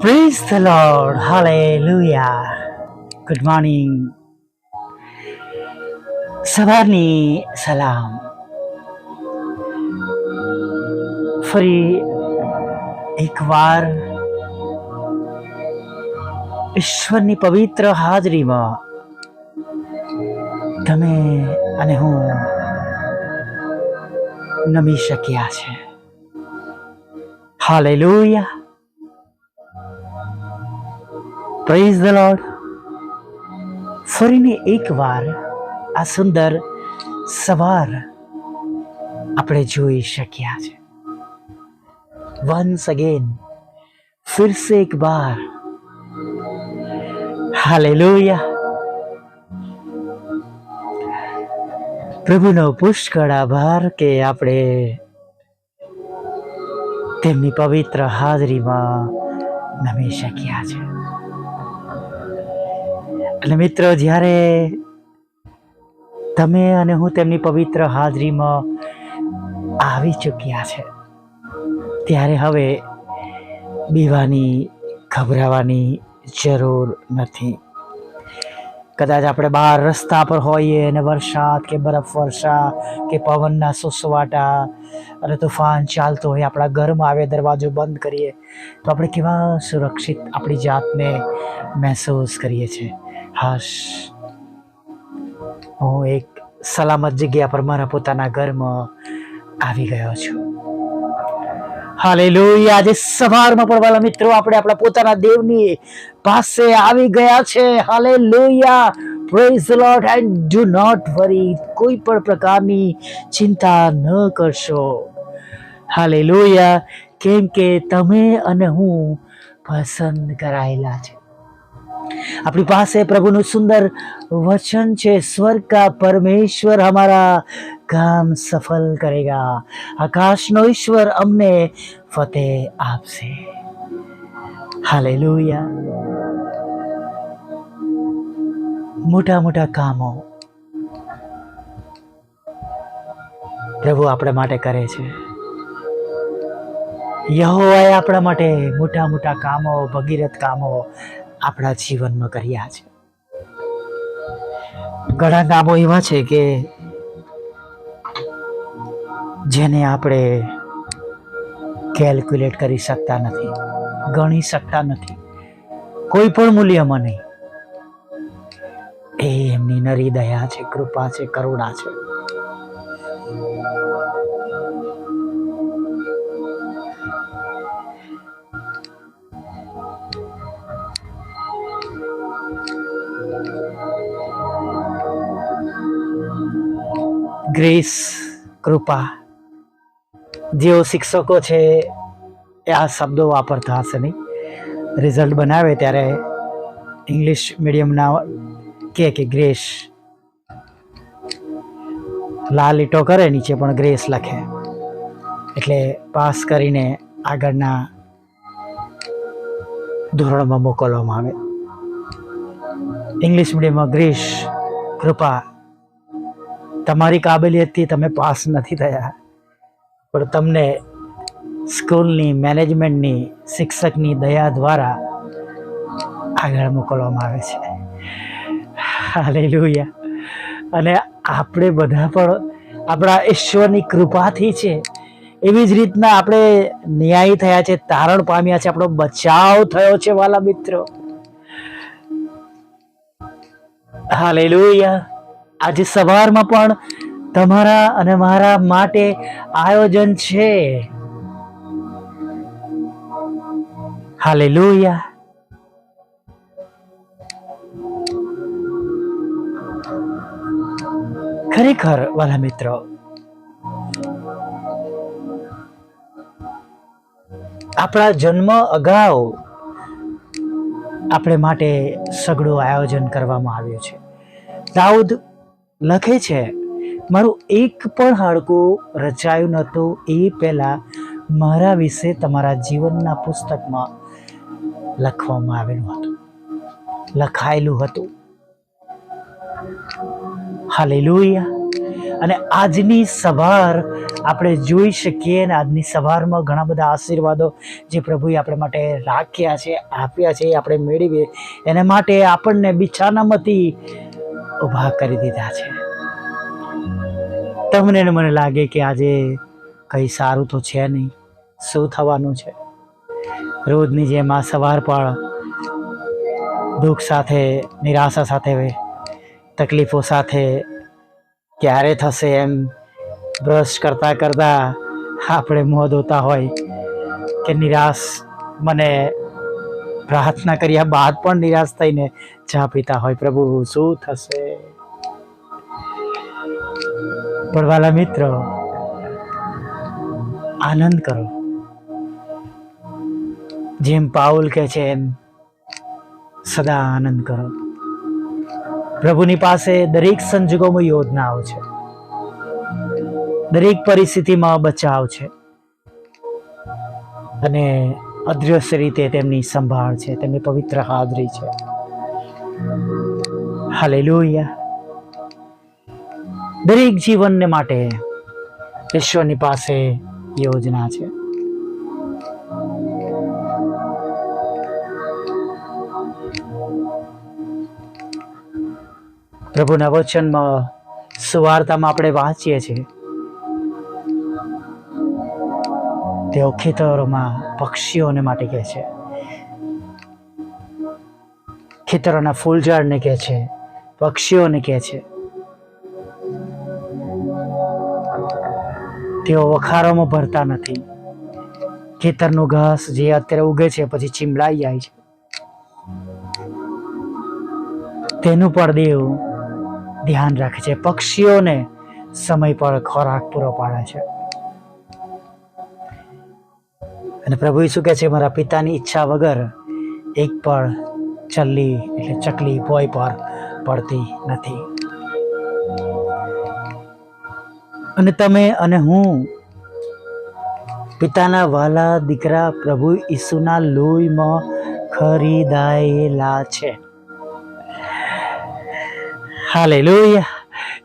Praise the Lord. Hallelujah. Good morning. સવારની સલામ ફરી એકવાર ઈશ્વરની પવિત્ર હાજરીમાં તમે અને હું નમી શક્યા છે હાલેલુયા પ્રેઝ ધ લોર્ડ ફરીને એક વાર આ સુંદર સવાર આપણે જોઈ શક્યા છે. વન્સ અગેન ફિરસે એક વાર હાલે હાલેલુયા પ્રભુનો પુષ્કળ આભાર કે આપણે તેમની પવિત્ર હાજરીમાં નમી શક્યા છે. અને મિત્રો, જ્યારે તમે અને હું તેમની પવિત્ર હાજરીમાં આવી ચૂક્યા છે, ત્યારે હવે બીવાની ગભરાવાની જરૂર નથી. કદાચ આપણે બહાર રસ્તા પર હોઈએ અને વરસાદ કે બરફ વર્ષા કે પવનના સુસવાટા અને તુફાન ચાલતો હોય, આપણા ઘરમાં આવે, દરવાજો બંધ કરીએ, તો આપણે કેવા સુરક્ષિત આપણી જાતને મહેસૂસ કરીએ છીએ. હશ. હું એક સલામત જગ્યા પર મારા પોતાના ઘરમાં આવી ગયો છું. હાલેલુયા. આજે સવારમાં પણ વાલા મિત્રો, આપણે આપણા પોતાના દેવની પાસે આવી ગયા છે. Hallelujah. Praise Lord and do not worry કોઈ પણ પ્રકારની ચિંતા ન કરશો. હાલેલુયા. કેમ કે તમે અને હું પસંદ કરાયેલા છે. આપણી પાસે પ્રભુનું સુંદર વચન છે, સ્વર્ગ કા પરમેશ્વર હમારા કામ સફલ કરેગા. આકાશનો ઈશ્વર અમને ફતે આપશે. હાલે મોટા મોટા કામો પ્રભુ આપણા માટે કરે છે. યહોવાએ આપણા માટે મોટા મોટા કામો, ભગીરથ કામો આપણા જીવનમાં કર્યા છે. ઘણા કામો એવા છે કે જેને આપણે કેલ્ક્યુલેટ કરી શકતા નથી, ગણી શકતા નથી. કોઈ પણ મૂલ્યમાં નહીં. એ એમની નરી દયા છે, કૃપા છે, કરુણા છે. ગ્રેસ, કૃપા. જેઓ શિક્ષકો છે, એ આ શબ્દો વાપરતા હશે નહીં. રિઝલ્ટ બનાવે ત્યારે ઇંગ્લિશ મીડિયમના કે કે ગ્રેસ. લાલ લીટો કરે, નીચે પણ ગ્રેસ લખે. એટલે પાસ કરીને આગળના ધોરણમાં મોકલવામાં આવે. ઇંગ્લિશ મીડિયમમાં ગ્રેસ, કૃપા તમારી કાબેલિયતથી તમે પાસ નથી થયા. પણ તમને સ્કૂલની, મેનેજમેન્ટની, શિક્ષકની દયા દ્વારા આગળ મોકલવામાં આવે છે. હાલેલુયા. અને આપણે બધા પણ આપણા ઈશ્વરની કૃપાથી છે. એવી જ રીતના આપણે ન્યાયી થયા છે, તારણ પામ્યા છે, આપણો બચાવ થયો છે, વાલા મિત્રો. હાલેલુયા. આજે સવારમાં પણ તમારા અને મારા માટે આયોજન છે. હાલેલુયા. ખરેખર, વાલા મિત્રો, આપણા જન્મ અગાઉ આપણે માટે સઘળું આયોજન કરવામાં આવ્યું છે. દાઉદ લખે છે, મારું એક પણ હાડકું રચાયું નહોતું. એ પહેલાં મારા વિશે તમારા જીવનના પુસ્તકમાં લખવામાં આવેલું હતું. લખાયેલું હતું. હાલેલુયા. અને આજની સવાર આપણે જોઈ શકીએ ને આજની સવારમાં ઘણા બધા આશીર્વાદો જે પ્રભુએ આપણે માટે રાખ્યા છે, આપ્યા છે એ આપણે મેળવીએ. એના માટે આપણને બિછાનામાંથી ઊભા કરી દીધા છે. તમને ને મને લાગે કે આજે કંઈ સારું તો છે નહીં. શું થવાનું છે? રોજની જેમ આ સવાર પણ દુઃખ સાથે, નિરાશા સાથે, તકલીફો સાથે ક્યારે થશે એમ બ્રશ કરતાં કરતાં આપણે મોં ધોતા હોય કે નિરાશ મને પ્રાર્થના કર્યા બાદ પણ નિરાશ થઈને ચા પીતા હોય પ્રભુ, શું થશે? પણ વાલા મિત્રો, આનંદ કરો. જેમ પાઉલ કે છે, એમ સદા આનંદ કરો. પ્રભુની પાસે દરેક સંજોગોમાં યોજનાઓ છે. દરેક પરિસ્થિતિમાં બચાવ છે. અને અદૃશ્ય રીતે તેમની સંભાળ છે, તેમની પવિત્ર હાજરી છે. હાલે દરેક જીવનને માટે ઈશ્વરની પાસે યોજના છે. પ્રભુના વચનમાં, સુવાર્તામાં આપણે વાંચીએ છીએ. તેઓ ખેતરોમાં પક્ષીઓને માટે કહે છે. ખેતરોના ફૂલઝાડને કહે છે. પક્ષીઓને કહે છે. તેઓ વખારોમાં ભરતા નથી. ખેતરનું ઘાસ જે અત્યારે ઉગે છે, પછી ચીમલાઈ જાય છે. તેનું પણ દેવ ધ્યાન રાખે છે. પક્ષીઓને સમય પર ખોરાક પૂરો પાડે છે. અને પ્રભુ શું કહે છે, મારા પિતાની ઈચ્છા વગર એક પણ ચલ્લી, એટલે ચકલી ભોય પર પડતી નથી. અને તમે અને હું પિતાના વાલા દીકરા પ્રભુ ઈસુના લોહીમાં ખરીદાયેલા છે. હાલે લોહિયા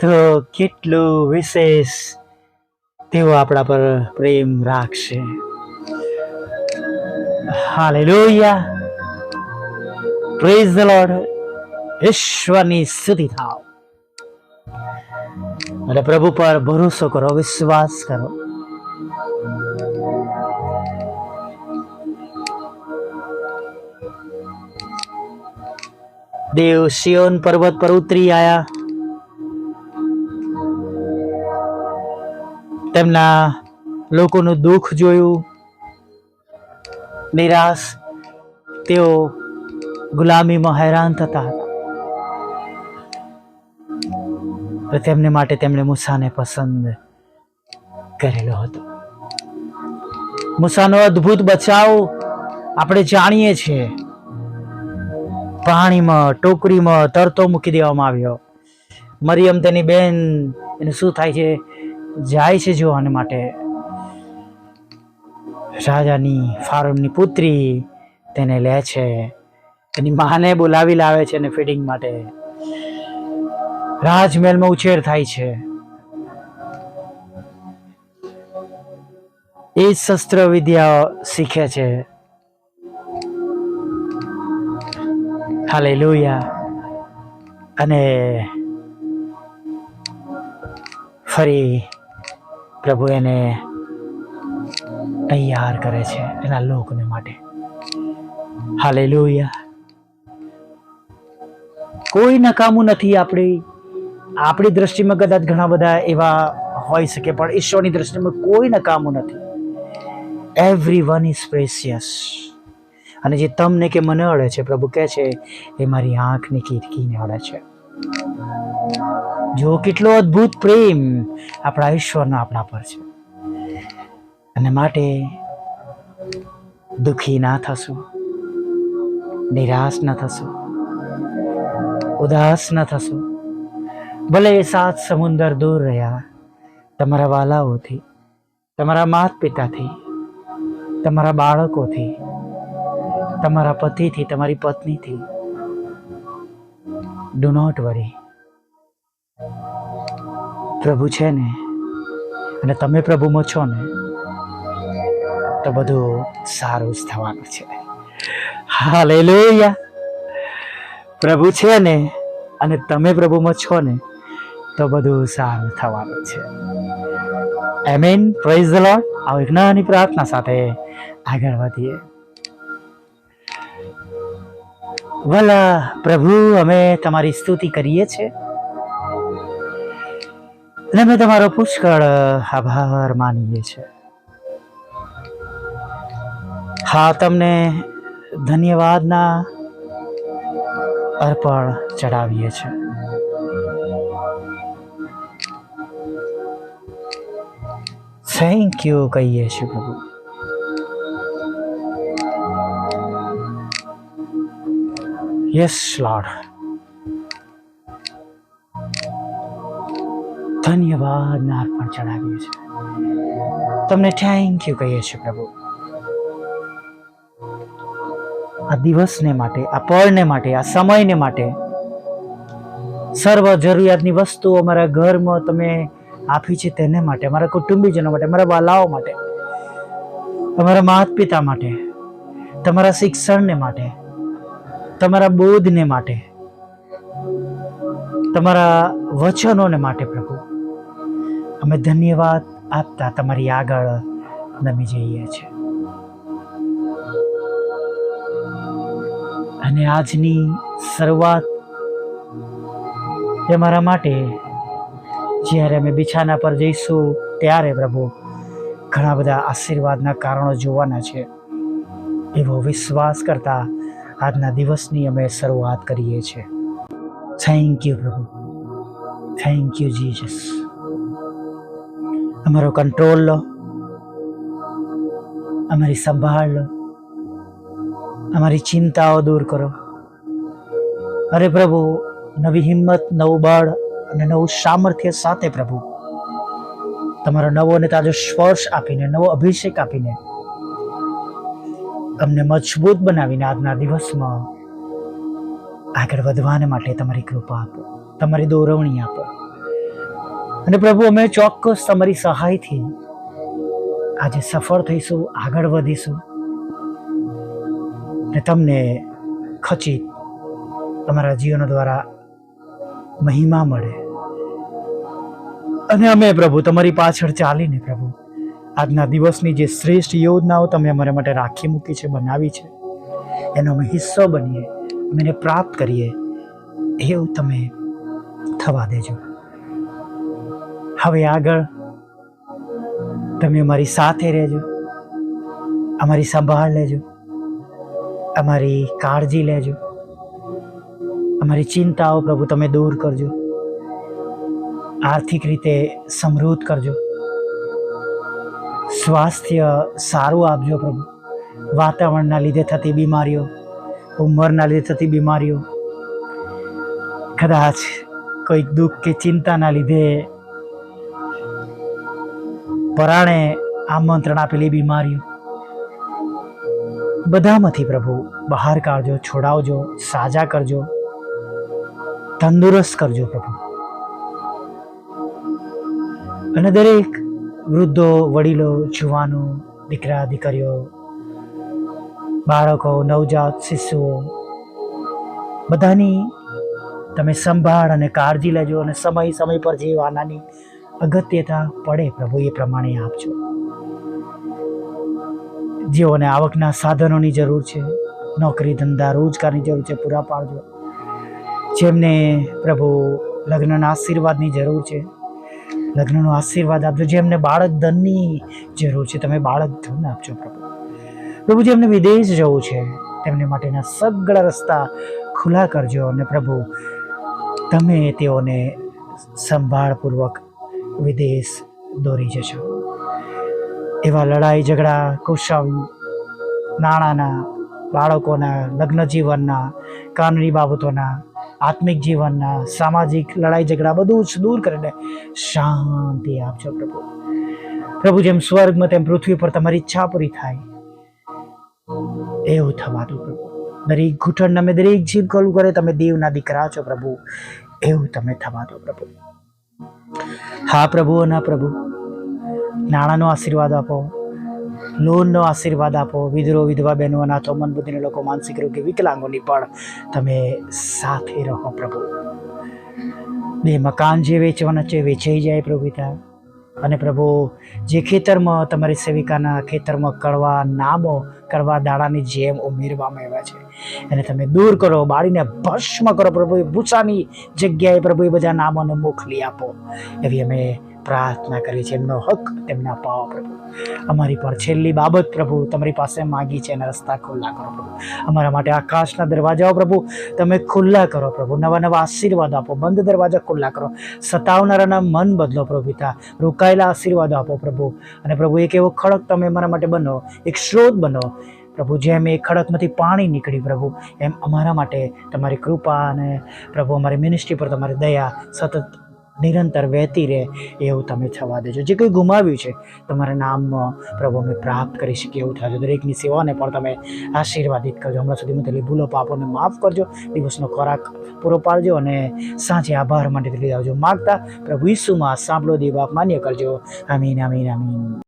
તો કેટલું વિશેષ તેઓ આપણા પર પ્રેમ રાખશે. હાલેલુયા પ્રેઝ ધ લોર્ડ ઈશ્વરની સ્તુતિ થાવ અને પ્રભુ પર ભરોસો કરો વિશ્વાસ કરો દેવ શિયોન પર્વત પર ઉતરી આયા તેમના લોકોનું દુઃખ જોયું નિરાશ, તેઓ ગુલામીમાં હેરાન થતા હતા. તેમને માટે તેમણે મૂસાને પસંદ કરેલો હતો. મૂસાનો અદ્ભુત બચાવ આપણે જાણીએ છીએ. પાણીમાં, ટોકરીમાં તરતો મૂકી દેવામાં આવ્યો. મરિયમ તેની બેન, એને શું થાય છે? જાય છે જોવાને માટે. રાજાની ફારૂમની પુત્રી તેને લે છે. એની માને બોલાવી લાવે છે અને ફિટિંગ માટે રાજમહેલમાં ઉછેર થાય છે. એ શસ્ત્ર વિદ્યા શીખે છે. હાલેલુયા. અને ફરી પ્રભુ એને તૈયાર કરે છે એના લોકને માટે. હાલેલુયા. કોઈ નકામું નથી આપણી આપણી દ્રષ્ટિમાં કદાચ ઘણા બધા એવા હોઈ શકે, પણ ઈશ્વરની દ્રષ્ટિમાં કોઈ નકામું નથી. એવરી વન ઇઝ પ્રેસિયસ અને જે તમને કે મને અડે છે, પ્રભુ કહે છે, એ મારી આંખની કીરકીને અડે છે. જો કેટલો અદ્ભુત પ્રેમ આપણા ઈશ્વરનો આપણા પર છે. અને માટે દુઃખી ના થશું, નિરાશ ન થશું, ઉદાસ ન થશો. ભલે એ સાત સમુંદર દૂર રહ્યા, તમારા વાલાઓથી, તમારા માત પિતાથી તમારા બાળકોથી, તમારા પતિથી, તમારી પત્નીથી ડુ નોટ વરી પ્રભુ છે ને, અને તમે પ્રભુમાં છો ને તો બધું સારું જ થવાનું છે. હાલેલુયા. પ્રભુ છે ને, અને તમે પ્રભુમાં છો ને, તો બધું સારું થવાનું છે. એમેન પ્રાઇઝ ધ લોર્ડ એક નાની પ્રાર્થના સાથે આગળ વધીએ. વલા પ્રભુ, અમે તમારી સ્તુતિ કરીએ છીએ. અને અમે તમારો પુષ્કળ આભાર માનીએ છીએ. હા તમને ધન્યવાદના અર્પણ ચડાવીએ છીએ થેન્ક યુ કહીએ છીએ પ્રભુ યસ લોર્ડ ધન્યવાદ ના અર્પણ ચડાવીએ છીએ તમને થેન્ક યુ કહીએ છીએ પ્રભુ આ દિવસને માટે, આ પળને માટે, આ સમયને માટે સર્વ જરૂરિયાતની વસ્તુઓ અમારા ઘરમાં તમે આપી છે તેને માટે, અમારા કુટુંબીજનો માટે, અમારા વાલાઓ માટે તમારા માતા પિતા માટે, તમારા શિક્ષણને માટે, તમારા બોધને માટે, તમારા વચનોને માટે પ્રભુ. અમે ધન્યવાદ આપતા તમારી આગળ નમી જઈએ છીએ. અને આજની શરૂઆત એ મારા માટે. જ્યારે અમે બિછાના પર જઈશું ત્યારે પ્રભુ, ઘણા બધા આશીર્વાદના કારણો જોવાના છે. એવો વિશ્વાસ કરતા આજના દિવસની અમે શરૂઆત કરીએ છીએ. થેન્ક યુ પ્રભુ. થેન્ક યુ જીસસ અમારો કંટ્રોલ લો. અમારી સંભાળ લો. અમારી ચિંતાઓ દૂર કરો. અરે પ્રભુ, નવી હિંમત, નવું બળ અને નવું સામર્થ્ય સાથે પ્રભુ. તમારો નવો અને તાજો સ્પર્શ આપીને, નવો અભિષેક આપીને, અમને મજબૂત બનાવીને આજના દિવસમાં આગળ વધવાને માટે તમારી કૃપા આપો, તમારી દોરવણી આપો. અને પ્રભુ, અમે ચોક્કસ તમારી સહાયથી આજે સફળ થઈશું, આગળ વધીશું. ને તમને ખચિત તમારા જીવન દ્વારા મહિમા મળે. અને અમે પ્રભુ, તમારી પાછળ ચાલીને પ્રભુ, આજના દિવસની જે શ્રેષ્ઠ યોજનાઓ તમે અમારા માટે રાખી મૂકી છે, બનાવી છે, એનો અમે હિસ્સો બનીએ, અમે એને પ્રાપ્ત કરીએ, એવું તમે થવા દેજો. હવે આગળ તમે અમારી સાથે રહેજો, અમારી સંભાળ લેજો. અમારી કાળજી લેજો. અમારી ચિંતાઓ પ્રભુ તમે દૂર કરજો. આર્થિક રીતે સમૃદ્ધ કરજો. સ્વાસ્થ્ય સારું આપજો પ્રભુ. વાતાવરણના લીધે થતી બીમારીઓ, ઉંમરના લીધે થતી બીમારીઓ. કદાચ કોઈક દુઃખ કે ચિંતાના લીધે પરાણે આમંત્રણ આપેલી બીમારીઓ. બધામાંથી પ્રભુ, બહાર કાઢજો, છોડાવજો, સાજા કરજો, તંદુરસ્ત કરજો પ્રભુ. અને દરેક વૃદ્ધો, વડીલો, જુવાનો, દીકરા, દીકરીઓ, બાળકો, નવજાત શિશુઓ, બધાની તમે સંભાળ અને કાળજી લેજો અને સમય સમય પર જે વાનાની અગત્યતા પડે પ્રભુ એ પ્રમાણે આપજો. જેઓને આવકના સાધનોની જરૂર છે, નોકરી, ધંધા, રોજગારની જરૂર છે, પૂરા પાડજો. જેમને પ્રભુ લગ્નના આશીર્વાદની જરૂર છે, લગ્નનો આશીર્વાદ આપજો. જેમને બાળક ધનની જરૂર છે, તમે બાળક ધન આપજો પ્રભુ. પ્રભુ, જેમને વિદેશ જવું છે, તેમને માટેના સગળા રસ્તા ખુલ્લા કરજો અને પ્રભુ, તમે તેઓને સંભાળપૂર્વક વિદેશ દોરી જજો. એવા લડાઈ, ઝઘડા, કુસમ, નાણાંના, બાળકોના, લગ્ન જીવનના, કાનૂની બાબતોના, આત્મિક જીવનના, સામાજિક લડાઈ, ઝઘડા, બધું જ દૂર કરીને શાંતિ આપજો પ્રભુ. પ્રભુ જેમ સ્વર્ગમાં, તેમ પૃથ્વી પર તમારી ઈચ્છા પૂરી થાય. એવું થવા દો પ્રભુ. દરેક ઘૂંટણ તમે દરેક જીભ ખોલું કરે, તમે દેવના દીકરા છો પ્રભુ. એવું તમે થવા દો પ્રભુ. હા પ્રભુ, ના પ્રભુ. નાણાંનો આશીર્વાદ આપો, લોનનો આશીર્વાદ આપો, વિધરો, વિધવા બહેનો, અનાથો, મનબુદ્ધિને લોકો માનસિક રોગી, વિકલાંગોની પણ તમે સાથે રહો પ્રભુ. બે મકાન જે વેચવાના છે વેચાઈ જાય પ્રભુતા અને પ્રભુ, જે ખેતરમાં તમારી સેવિકાના ખેતરમાં કડવા નામો કડવા દાડાની જેમ ઉમેરવામાં આવ્યા છે. એને તમે દૂર કરો, બાળીને ભસ્મ કરો પ્રભુ ભૂસાની જગ્યાએ પ્રભુ એ બધા નામોને મોકલી આપો. એવી અમે પ્રાર્થના કરી છે એમનો હક તેમના અપાવો પ્રભુ. અમારી પર છેલ્લી બાબત પ્રભુ, તમારી પાસે માગી છે એના રસ્તા ખુલ્લા કરો પ્રભુ. અમારા માટે આકાશના દરવાજાઓ પ્રભુ. તમે ખુલ્લા કરો પ્રભુ. નવા નવા આશીર્વાદ આપો. બંધ દરવાજા ખુલ્લા કરો. સતાવનારાના મન બદલો પ્રભુ પિતા. રોકાયેલા આશીર્વાદ આપો પ્રભુ. અને પ્રભુ, એક એવો ખડક તમે અમારા માટે બનો. એક સ્ત્રોત બનો. પ્રભુ, જેમ એ ખડકમાંથી પાણી નીકળી પ્રભુ, એમ અમારા માટે તમારી કૃપા અને પ્રભુ અમારી મિનિસ્ટ્રી પર તમારી દયા સતત નિરંતર વહેતી રહે એવું તમે થવા દેજો. જે કંઈ ગુમાવ્યું છે, તમારા નામમાં પ્રભુ અમે પ્રાપ્ત કરી શકીએ એવું થશે દરેકની સેવાને પણ તમે આશીર્વાદિત કરજો. હમણાં સુધી મેં થયેલી ભૂલો પાપોને માફ કરજો. દિવસનો ખોરાક પૂરો પાડજો અને સાંજે આભાર માટે લઈ આવજો માગતા પ્રભુ ઈસુમાં સાંભળો, દેવા માન્ય કરજો. આમીન આમીન આમીન.